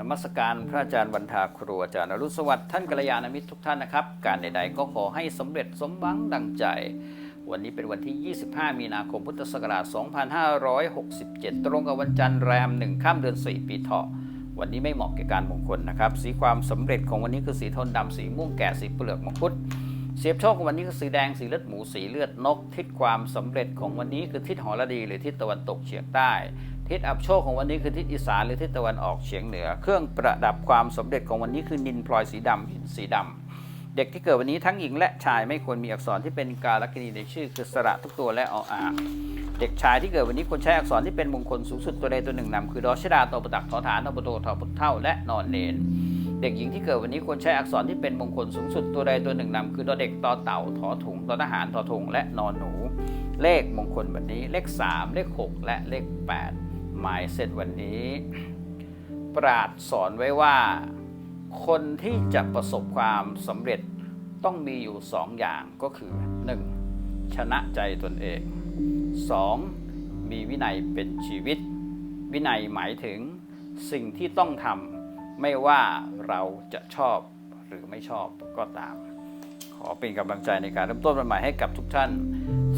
นมัสการพระอาจารย์วันทาครูอาจารย์อรุณสวัสดิ์ท่านกัลยาณมิตรทุกท่านนะครับ การใดๆก็ขอให้สำเร็จสมหวังดังใจ วันนี้เป็นวันที่ 25 มีนาคมพุทธศักราช 2567 ตรงกับวันจันทร์แรม 1 ข้ามเดือน 4 ปีเถาะวันนี้ไม่เหมาะแก่การมงคลนะครับ สีความสำเร็จของวันนี้คือสีโทนดำสีม่วงแก่สีเปลือกมังคุดเสียบโชคของวันนี้คือสีแดงสีเลือดหมูสีเลือดนก ทิศความสำเร็จของวันนี้คือทิศหอระดีหรือทิศตะวันตกเฉียงใต้ ทิศอับโชคของวันนี้คือทิศอีสานหรือทิศตะวันออกเฉียงเหนือ เครื่องประดับความสำเร็จของวันนี้คือนินพลอยสีดำหินสีดำเด็กที่เกิดวันนี้ทั้งหญิงและชายไม่ควรมีอักษรที่เป็นกาลกินีในชื่อ คือสระทุกตัวและออ่างเด็กชายที่เกิดวันนี้ควรใช้อักษรที่เป็นมงคลสูงสุดตัวใดตัวหนึ่งนำคือดอชดาตอประตักทอฐานตอปโตทอพุเท่าและนอนเนนเด็กหญิงที่เกิดวันนี้ควรใช้อักษรที่เป็นมงคลสูงสุดตัวใดตัวหนึ่งนำคือตัวเด็กตอเต่าถอถุงตอทหารถอทงและนอนหนู เลขมงคลวันนี้เลข 3 เลข 6 และเลข 8 หมายเสร็จวันนี้ ปราดสอนไว้ว่า คนที่จะประสบความสำเร็จต้องมีอยู่สองอย่างก็คือ 1. ชนะใจตนเอง 2. มีวินัยเป็นชีวิต วินัยหมายถึงสิ่งที่ต้องทำไม่ว่าเราจะชอบหรือไม่ชอบก็ตาม ขอเป็นกำลังใจในการเริ่มต้นวันใหม่ให้กับทุกท่าน